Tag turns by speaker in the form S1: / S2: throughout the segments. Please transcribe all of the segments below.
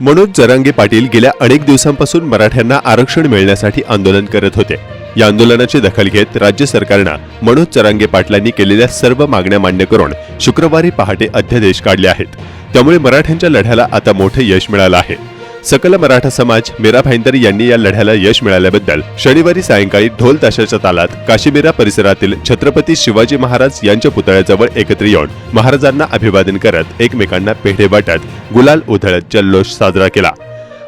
S1: मनोज जरांगे पाटील गेल्या अनेक दिवसांपासून मराठ्यांना आरक्षण मिळण्यासाठी आंदोलन करत होते. या आंदोलनाची दखल घेत राज्य सरकारनं मनोज जरांगे पाटलांनी केलेल्या सर्व मागण्या मान्य करून शुक्रवारी पहाटे अध्यादेश काढले आहेत. त्यामुळे मराठ्यांच्या लढ्याला आता मोठं यश मिळालं आहे. सकल मराठा समाज मीरा भाईंदर यांनी या लढ्याला यश मिळाल्याबद्दल शनिवारी सायंकाळी ढोल ताशाच्या तालात काशीमीरा परिसरातील छत्रपती शिवाजी महाराज यांच्या पुतळ्याजवळ एकत्र येऊन महाराजांना अभिवादन करत एकमेकांना पेढे वाटत गुलाल उधळत जल्लोष साजरा केला.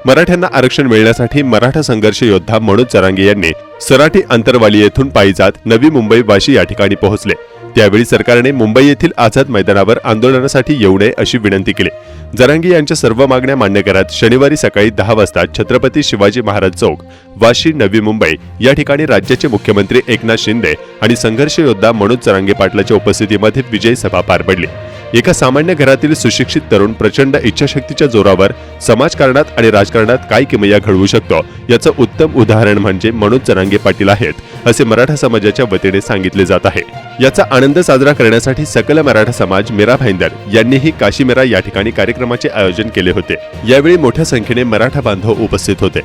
S1: मराठ्यांना आरक्षण मिळण्यासाठी मराठा संघर्ष योद्धा मनोज चरांगे यांनी सराठी अंतरवाली येथून पायी जात नवी मुंबई वाशी या ठिकाणी पोहोचले. त्यावेळी सरकारने मुंबई येथील आझाद मैदानावर आंदोलनासाठी येऊ नये अशी विनंती केली. जरांगी यांच्या सर्व मागण्या मान्य करत शनिवारी सकाळी दहा वाजता छत्रपती शिवाजी महाराज चौक वाशी नवी मुंबई या ठिकाणी राज्याचे मुख्यमंत्री एकनाथ शिंदे आणि संघर्ष योद्धा मनोज जरांगे पाटलाच्या उपस्थितीमध्ये विजयी सभा पार पडली. एका सामान्य घरातील सुशिक्षित तरुण प्रचंड इच्छाशक्तीच्या जोरावर समाजकारणात आणि राजकारणात काय किमया घडवू शकतो याचं उत्तम उदाहरण म्हणजे मनोज जरांगे पाटील आहेत असे मराठा समाजाच्या वतीने सांगितले जात आहे. याचा आनंद साजरा करण्यासाठी सकल मराठा समाज मीरा भाईंदर यांनीही काशीमेरा या ठिकाणी कार्यक्रमाचे आयोजन केले होते. यावेळी मोठ्या संख्येने मराठा बांधव उपस्थित होते.